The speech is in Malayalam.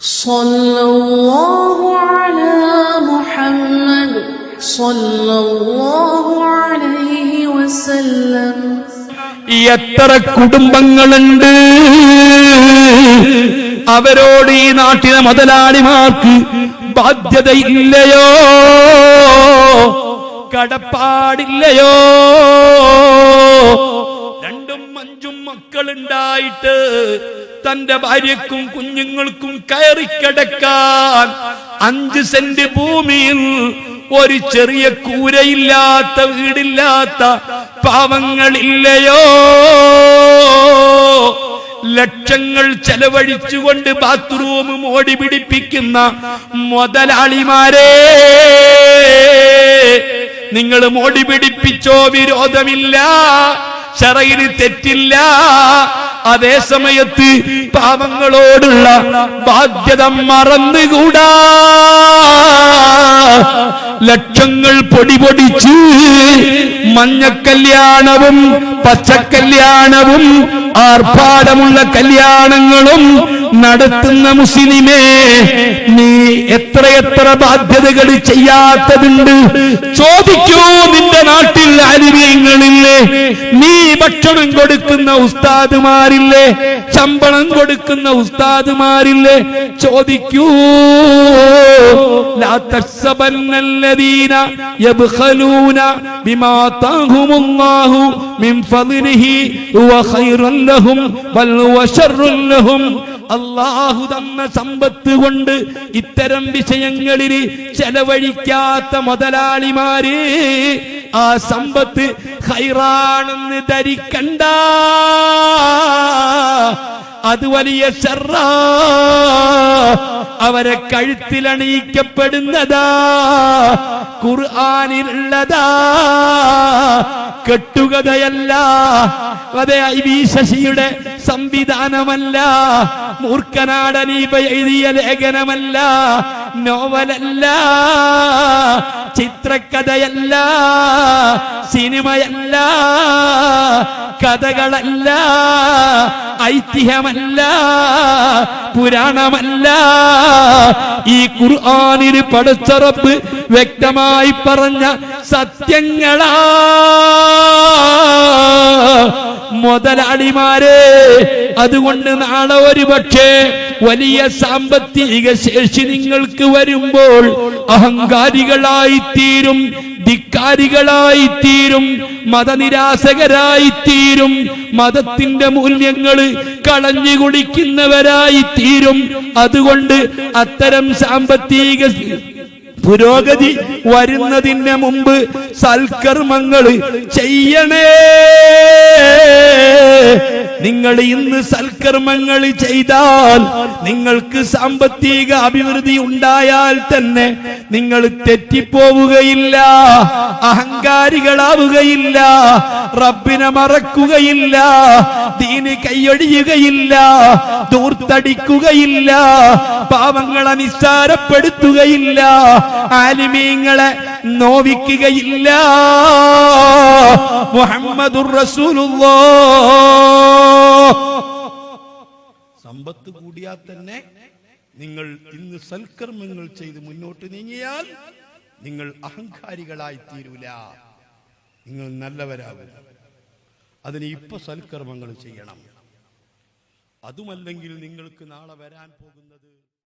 صلى الله على محمد صلى الله عليه وسلم എത്ര കുടുംബങ്ങളുണ്ട് അവരോട് ഈ നാട്ടിലെ മുതലാളിമാർക്ക് ബാധ്യതയില്ലയോ കടപ്പാടില്ലയോ രണ്ടും അഞ്ചും മക്കളുണ്ടായിട്ട് തന്റെ ഭാര്യക്കും കുഞ്ഞുങ്ങൾക്കും കയറി കിടക്കാൻ അഞ്ച് സെന്റ് ഭൂമിയിൽ ഒരു ചെറിയ കൂരയില്ലാത്ത വീടില്ലാത്ത പാവങ്ങളില്ലയോ? ലക്ഷങ്ങൾ ചെലവഴിച്ചുകൊണ്ട് ബാത്റൂം മോടി പിടിപ്പിക്കുന്ന മുതലാളിമാരെ നിങ്ങൾ മോടി പിടിപ്പിച്ചോ വിരോധമില്ല ചെറയിൽ തെറ്റില്ല അതേ സമയത്ത് പാവങ്ങളോടുള്ള ബാധ്യത മറന്നുകൂടാ. ലക്ഷങ്ങൾ പൊടിപൊടിച്ച് മഞ്ഞക്കല്യാണവും പച്ചക്കല്യാണവും ആർഭാടമുള്ള കല്യാണങ്ങളും നടത്തുന്ന മുസ്ലിമേ നീ എത്രയെത്ര ബാധ്യതകൾ ചെയ്യാത്തതുണ്ട്? ചോദിക്കൂ നിന്റെ നാട്ടിൽ അനുഭവങ്ങളില്ലേ നീ ഭക്ഷണം കൊടുക്കുന്ന ഉസ്താദുമാരില്ലേ? ശമ്പളം കൊടുക്കുന്ന ഉസ്താദുമാരില്ലേ? ചോദിക്കൂ. അള്ളാഹു തന്ന സമ്പത്ത് കൊണ്ട് ഇത്തരം വിഷയങ്ങളിൽ ചെലവഴിക്കാത്ത മുതലാളിമാര് ആ സമ്പത്ത് ഹൈറാണെന്ന് ധരിക്കണ്ട. അത് വലിയ ഷർറ അവരെ കഴുത്തിലണിയിക്കപ്പെടുന്നതാ. ഖുർആാനിലുള്ളതാ. കെട്ടുകഥയല്ല. അതെ ഐ വി ശശിയുടെ സംവിധാനമല്ല. മൂർഖനാടനീപ എഴുതിയ ലേഖനമല്ല. നോവലല്ല. ചിത്രകഥയല്ല സിനിമയല്ല. കഥകളല്ല. ഐതിഹ്യമല്ല. പുരാണമല്ല. ഈ ഖുർആാനിന് പടച്ചറപ്പ് വ്യക്തമായി പറഞ്ഞ സത്യങ്ങളാ. മുതലാളിമാരെ അതുകൊണ്ട് നാളെ ഒരു പക്ഷേ വലിയ സാമ്പത്തിക ശേഷി നിങ്ങൾക്ക് വരുമ്പോൾ അഹങ്കാരികളായി തീരും ധിക്കാരികളായി തീരും മതനിരാസകരായി തീരും മതത്തിന്റെ മൂല്യങ്ങൾ കളഞ്ഞു കുടിക്കുന്നവരായി തീരും അതുകൊണ്ട് അത്തരം സാമ്പത്തിക പുരോഗതി വരുന്നതിന് മുമ്പ് സൽക്കർമ്മങ്ങൾ ചെയ്യണേ. നിങ്ങൾ ഇന്ന് സൽക്കർമ്മങ്ങൾ ചെയ്താൽ നിങ്ങൾക്ക് സാമ്പത്തിക അഭിവൃദ്ധി ഉണ്ടായാൽ തന്നെ നിങ്ങൾ തെറ്റിപ്പോവുകയില്ല അഹങ്കാരികളാവുകയില്ല റബ്ബിനെ മറക്കുകയില്ല ദീന് കൈയൊഴിയുകയില്ല ദൂർത്തടിക്കുകയില്ല പാവങ്ങളെ നിസ്സാരപ്പെടുത്തുകയില്ല ആലിമീങ്ങളെ നോവിക്കുകയില്ല. മുഹമ്മദുർ റസൂലുള്ളോ. സമ്പത്ത് കൂടിയാൽ തന്നെ നിങ്ങൾ ഇന്ന് സൽക്കർമ്മങ്ങൾ ചെയ്ത് മുന്നോട്ട് നീങ്ങിയാൽ നിങ്ങൾ അഹങ്കാരികളായി തീരൂല. നിങ്ങൾ നല്ലവരാകും. അതിന് ഇപ്പൊ സൽക്കർമ്മങ്ങൾ ചെയ്യണം. അതുമല്ലെങ്കിൽ നിങ്ങൾക്ക് നാളെ വരാൻ പോകുന്നത്